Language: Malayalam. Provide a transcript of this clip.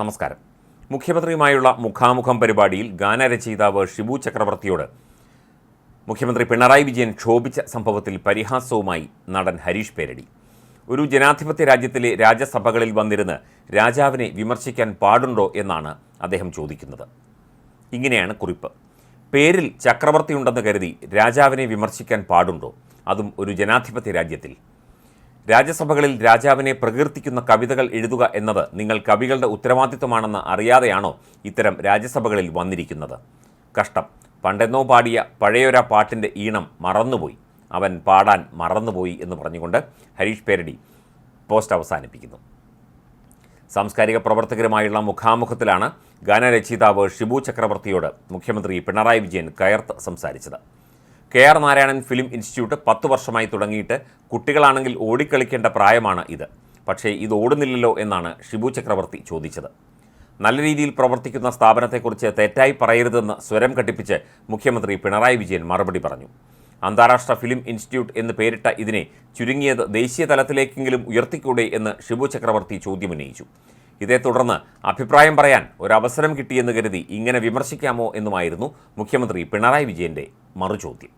നമസ്കാരം. മുഖ്യമന്ത്രിയുമായുള്ള മുഖാമുഖം പരിപാടിയിൽ ഗാനരചയിതാവ് ഷിബു ചക്രവർത്തിയോട് മുഖ്യമന്ത്രി പിണറായി വിജയൻ ക്ഷോഭിച്ച സംഭവത്തിൽ പരിഹാസവുമായി നടൻ ഹരീഷ് പേരടി. ഒരു ജനാധിപത്യ രാജ്യത്തിലെ രാജ്യസഭകളിൽ വന്നിരുന്ന് രാജാവിനെ വിമർശിക്കാൻ പാടുണ്ടോ എന്നാണ് അദ്ദേഹം ചോദിക്കുന്നത്. ഇങ്ങനെയാണ് കുറിപ്പ്. പേരിൽ ചക്രവർത്തിയുണ്ടെന്ന് കരുതി രാജാവിനെ വിമർശിക്കാൻ പാടുണ്ടോ? അതും ഒരു ജനാധിപത്യ രാജ്യത്തിൽ. രാജ്യസഭകളിൽ രാജാവിനെ പ്രകീർത്തിക്കുന്ന കവിതകൾ എഴുതുക എന്നത് നിങ്ങൾ കവികളുടെ ഉത്തരവാദിത്വമാണെന്ന് അറിയാതെയാണോ ഇത്തരം രാജ്യസഭകളിൽ വന്നിരിക്കുന്നത്? കഷ്ടം. പണ്ടെന്നോ പാടിയ പഴയൊരാ പാട്ടിന്റെ ഈണം മറന്നുപോയി. അവൻ പാടാൻ മറന്നുപോയി എന്ന് പറഞ്ഞുകൊണ്ട് ഹരീഷ് പേരടി പോസ്റ്റ് അവസാനിപ്പിക്കുന്നു. സാംസ്കാരിക പ്രവർത്തകരുമായുള്ള മുഖാമുഖത്തിലാണ് ഗാനരചയിതാവ് ഷിബു ചക്രവർത്തിയോട് മുഖ്യമന്ത്രി പിണറായി വിജയൻ കയർത്ത് സംസാരിച്ചത്. K R Narayanan film institute പത്ത് വർഷമായി തുടങ്ങിയിട്ട് കുട്ടികളാണെങ്കിൽ ഓടിക്കളിക്കേണ്ട പ്രായമാണ് ഇത്. പക്ഷേ ഇത് ഓടുന്നില്ലല്ലോ എന്നാണ് ഷിബു ചക്രവർത്തി ചോദിച്ചത്. നല്ല രീതിയിൽ പ്രവർത്തിക്കുന്ന സ്ഥാപനത്തെക്കുറിച്ച് തെറ്റായി പറയരുതെന്ന് സ്വരം കട്ടിപ്പിച്ച് മുഖ്യമന്ത്രി പിണറായി വിജയൻ മറുപടി പറഞ്ഞു. അന്താരാഷ്ട്ര ഫിലിം ഇൻസ്റ്റിറ്റ്യൂട്ട് എന്ന് പേരിട്ട ഇതിനെ ചുരുങ്ങിയത് ദേശീയ തലത്തിലേക്കെങ്കിലും ഉയർത്തിക്കൂടെ എന്ന് ഷിബു ചക്രവർത്തി ചോദ്യമുന്നയിച്ചു ഇതേ തുടർന്ന് അഭിപ്രായം പറയാൻ ഒരവസരം കിട്ടിയെന്ന് കരുതി ഇങ്ങനെ വിമർശിക്കാമോ എന്നുമായിരുന്നു മുഖ്യമന്ത്രി പിണറായി വിജയന്റെ മറുചോദ്യം.